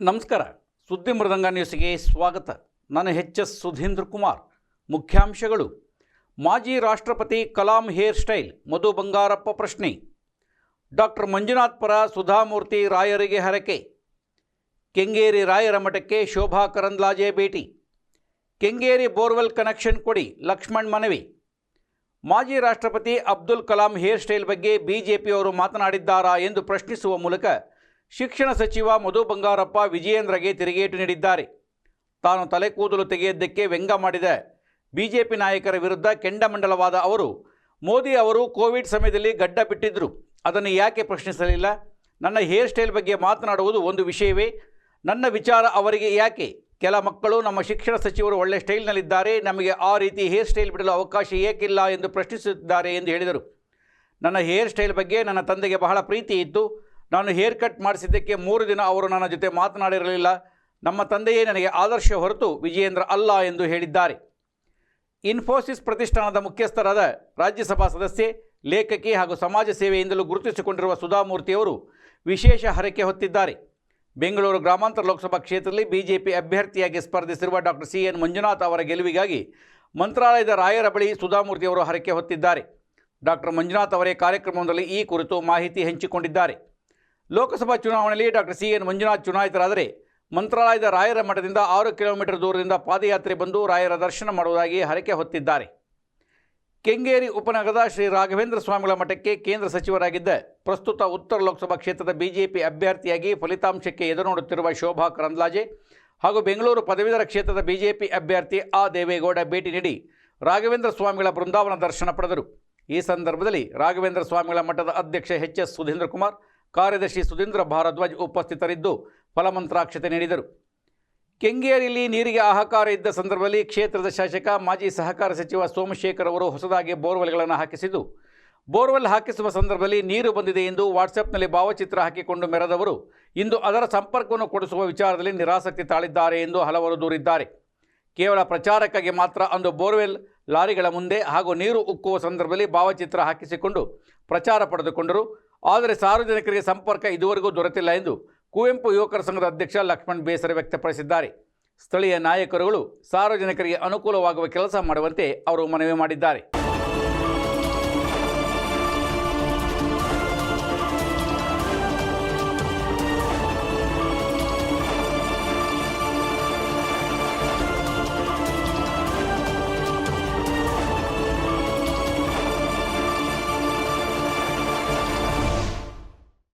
ನಮಸ್ಕಾರ. ಸುದ್ದಿ ಮೃದಂಗ ನ್ಯೂಸ್ಗೆ ಸ್ವಾಗತ. ನಾನು ಎಚ್ ಎಸ್ ಸುಧೀಂದ್ರ ಕುಮಾರ್. ಮುಖ್ಯಾಂಶಗಳು. ಮಾಜಿ ರಾಷ್ಟ್ರಪತಿ ಕಲಾಂ ಹೇರ್ ಸ್ಟೈಲ್, ಮಧು ಬಂಗಾರಪ್ಪ ಪ್ರಶ್ನೆ. ಡಾಕ್ಟರ್ ಮಂಜುನಾಥ್ ಪರ ಸುಧಾಮೂರ್ತಿ ರಾಯರಿಗೆ ಹರಕೆ. ಕೆಂಗೇರಿ ರಾಯರ ಮಠಕ್ಕೆ ಶೋಭಾ ಕರಂದ್ಲಾಜೆ ಭೇಟಿ. ಕೆಂಗೇರಿ ಬೋರ್ವೆಲ್ ಕನೆಕ್ಷನ್ ಕೊಡಿ, ಲಕ್ಷ್ಮಣ್ ಮನವಿ. ಮಾಜಿ ರಾಷ್ಟ್ರಪತಿ ಅಬ್ದುಲ್ ಕಲಾಂ ಹೇರ್ ಸ್ಟೈಲ್ ಬಗ್ಗೆ ಬಿಜೆಪಿಯವರು ಮಾತನಾಡಿದ್ದಾರಾ ಎಂದು ಪ್ರಶ್ನಿಸುವ ಮೂಲಕ ಶಿಕ್ಷಣ ಸಚಿವ ಮಧು ಬಂಗಾರಪ್ಪ ವಿಜಯೇಂದ್ರಗೆ ತಿರುಗೇಟು ನೀಡಿದ್ದಾರೆ. ತಾನು ತಲೆ ಕೂದಲು ತೆಗೆಯದ್ದಕ್ಕೆ ವ್ಯಂಗ್ಯ ಮಾಡಿದ. ಬಿಜೆಪಿ ನಾಯಕರ ವಿರುದ್ಧ ಕೆಂಡಮಂಡಲವಾದ ಅವರು, ಮೋದಿ ಅವರು ಕೋವಿಡ್ ಸಮಯದಲ್ಲಿ ಗಡ್ಡ ಬಿಟ್ಟಿದ್ದರು ಅದನ್ನು ಯಾಕೆ ಪ್ರಶ್ನಿಸಲಿಲ್ಲ? ನನ್ನ ಹೇರ್ ಸ್ಟೈಲ್ ಬಗ್ಗೆ ಮಾತನಾಡುವುದು ಒಂದು ವಿಷಯವೇ? ನನ್ನ ವಿಚಾರ ಅವರಿಗೆ ಯಾಕೆ? ಕೆಲ ಮಕ್ಕಳು ನಮ್ಮ ಶಿಕ್ಷಣ ಸಚಿವರು ಒಳ್ಳೆ ಸ್ಟೈಲ್ನಲ್ಲಿದ್ದಾರೆ. ನಮಗೆ ಆ ರೀತಿ ಹೇರ್ ಸ್ಟೈಲ್ ಬಿಡಲು ಅವಕಾಶ ಏಕಿಲ್ಲ ಎಂದು ಪ್ರಶ್ನಿಸುತ್ತಿದ್ದಾರೆ ಎಂದು ಹೇಳಿದರು. ನನ್ನ ಹೇರ್ ಸ್ಟೈಲ್ ಬಗ್ಗೆ ನನ್ನ ತಂದೆಗೆ ಬಹಳ ಪ್ರೀತಿ ಇತ್ತು ನಾನು ಹೇರ್ ಕಟ್ ಮಾಡಿಸಿದ್ದಕ್ಕೆ ಮೂರು ದಿನ ಅವರು ನನ್ನ ಜೊತೆ ಮಾತನಾಡಿರಲಿಲ್ಲ. ನಮ್ಮ ತಂದೆಯೇ ನನಗೆ ಆದರ್ಶ ಹೊರತು ವಿಜಯೇಂದ್ರ ಅಲ್ಲ ಎಂದು ಹೇಳಿದ್ದಾರೆ. ಇನ್ಫೋಸಿಸ್ ಪ್ರತಿಷ್ಠಾನದ ಮುಖ್ಯಸ್ಥರಾದ ರಾಜ್ಯಸಭಾ ಸದಸ್ಯೆ, ಲೇಖಕಿ ಹಾಗೂ ಸಮಾಜ ಸೇವೆಯಿಂದಲೂ ಗುರುತಿಸಿಕೊಂಡಿರುವ ಸುಧಾಮೂರ್ತಿಯವರು ವಿಶೇಷ ಹರಕೆ ಹೊತ್ತಿದ್ದಾರೆ. ಬೆಂಗಳೂರು ಗ್ರಾಮಾಂತರ ಲೋಕಸಭಾ ಕ್ಷೇತ್ರದಲ್ಲಿ ಬಿಜೆಪಿ ಅಭ್ಯರ್ಥಿಯಾಗಿ ಸ್ಪರ್ಧಿಸಿರುವ ಡಾಕ್ಟರ್ ಸಿ ಎನ್ ಮಂಜುನಾಥ್ ಅವರ ಗೆಲುವಿಗಾಗಿ ಮಂತ್ರಾಲಯದ ರಾಯರ ಬಳಿ ಸುಧಾಮೂರ್ತಿಯವರು ಹರಕೆ ಹೊತ್ತಿದ್ದಾರೆ. ಡಾಕ್ಟರ್ ಮಂಜುನಾಥ್ ಅವರೇ ಕಾರ್ಯಕ್ರಮದಲ್ಲಿ ಈ ಕುರಿತು ಮಾಹಿತಿ ಹಂಚಿಕೊಂಡಿದ್ದಾರೆ. ಲೋಕಸಭಾ ಚುನಾವಣೆಯಲ್ಲಿ ಡಾಕ್ಟರ್ ಸಿ ಎನ್ ಮಂಜುನಾಥ್ ಚುನಾಯಿತರಾದರೆ ಮಂತ್ರಾಲಯದ ರಾಯರ ಮಠದಿಂದ ಆರು ಕಿಲೋಮೀಟರ್ ದೂರದಿಂದ ಪಾದಯಾತ್ರೆ ಬಂದು ರಾಯರ ದರ್ಶನ ಮಾಡುವುದಾಗಿ ಹರಕೆ ಹೊತ್ತಿದ್ದಾರೆ. ಕೆಂಗೇರಿ ಉಪನಗರದ ಶ್ರೀ ರಾಘವೇಂದ್ರ ಸ್ವಾಮಿಗಳ ಮಠಕ್ಕೆ ಕೇಂದ್ರ ಸಚಿವರಾಗಿದ್ದ ಪ್ರಸ್ತುತ ಉತ್ತರ ಲೋಕಸಭಾ ಕ್ಷೇತ್ರದ ಬಿಜೆಪಿ ಅಭ್ಯರ್ಥಿಯಾಗಿ ಫಲಿತಾಂಶಕ್ಕೆ ಎದುರು ನೋಡುತ್ತಿರುವ ಶೋಭಾ ಕರಂದ್ಲಾಜೆ ಹಾಗೂ ಬೆಂಗಳೂರು ಪದವೀಧರ ಕ್ಷೇತ್ರದ ಬಿಜೆಪಿ ಅಭ್ಯರ್ಥಿ ಆ ದೇವೇಗೌಡ ಭೇಟಿ ನೀಡಿ ರಾಘವೇಂದ್ರ ಸ್ವಾಮಿಗಳ ಬೃಂದಾವನ ದರ್ಶನ ಪಡೆದರು. ಈ ಸಂದರ್ಭದಲ್ಲಿ ರಾಘವೇಂದ್ರ ಸ್ವಾಮಿಗಳ ಮಠದ ಅಧ್ಯಕ್ಷ ಎಚ್ ಎಸ್ ಸುಧೀಂದ್ರ ಕುಮಾರ್ ಕಾರ್ಯದರ್ಶಿ ಸುಧೀಂದ್ರ ಭಾರದ್ವಾಜ್ ಉಪಸ್ಥಿತರಿದ್ದು ಫಲಮಂತ್ರಾಕ್ಷತೆ ನೀಡಿದರು. ಕೆಂಗೇರಿಯಲ್ಲಿ ನೀರಿಗೆ ಹಾಹಾಕಾರ ಇದ್ದ ಸಂದರ್ಭದಲ್ಲಿ ಕ್ಷೇತ್ರದ ಶಾಸಕ, ಮಾಜಿ ಸಹಕಾರ ಸಚಿವ ಸೋಮಶೇಖರ್ ಅವರು ಹೊಸದಾಗಿ ಬೋರ್ವೆಲ್ಗಳನ್ನು ಹಾಕಿಸಿದ್ದು, ಬೋರ್ವೆಲ್ ಹಾಕಿಸುವ ಸಂದರ್ಭದಲ್ಲಿ ನೀರು ಬಂದಿದೆ ಎಂದು ವಾಟ್ಸಪ್ನಲ್ಲಿ ಭಾವಚಿತ್ರ ಹಾಕಿಕೊಂಡು ಮೆರೆದವರು ಇಂದು ಅದರ ಸಂಪರ್ಕವನ್ನು ಕೊಡಿಸುವ ವಿಚಾರದಲ್ಲಿ ನಿರಾಸಕ್ತಿ ತಾಳಿದ್ದಾರೆ ಎಂದು ಹಲವರು ದೂರಿದ್ದಾರೆ. ಕೇವಲ ಪ್ರಚಾರಕ್ಕಾಗಿ ಮಾತ್ರ ಅಂದು ಬೋರ್ವೆಲ್ ಲಾರಿಗಳ ಮುಂದೆ ಹಾಗೂ ನೀರು ಉಕ್ಕುವ ಸಂದರ್ಭದಲ್ಲಿ ಭಾವಚಿತ್ರ ಹಾಕಿಸಿಕೊಂಡು ಪ್ರಚಾರ ಪಡೆದುಕೊಂಡರು. ಆದರೆ ಸಾರ್ವಜನಿಕರಿಗೆ ಸಂಪರ್ಕ ಇದುವರೆಗೂ ದೊರೆತಿಲ್ಲ ಎಂದು ಕುವೆಂಪು ಯುವಕರ ಸಂಘದ ಅಧ್ಯಕ್ಷ ಲಕ್ಷ್ಮಣ್ ಬೇಸರ ವ್ಯಕ್ತಪಡಿಸಿದ್ದಾರೆ. ಸ್ಥಳೀಯ ನಾಯಕರುಗಳು ಸಾರ್ವಜನಿಕರಿಗೆ ಅನುಕೂಲವಾಗುವ ಕೆಲಸ ಮಾಡುವಂತೆ ಅವರು ಮನವಿ ಮಾಡಿದ್ದಾರೆ.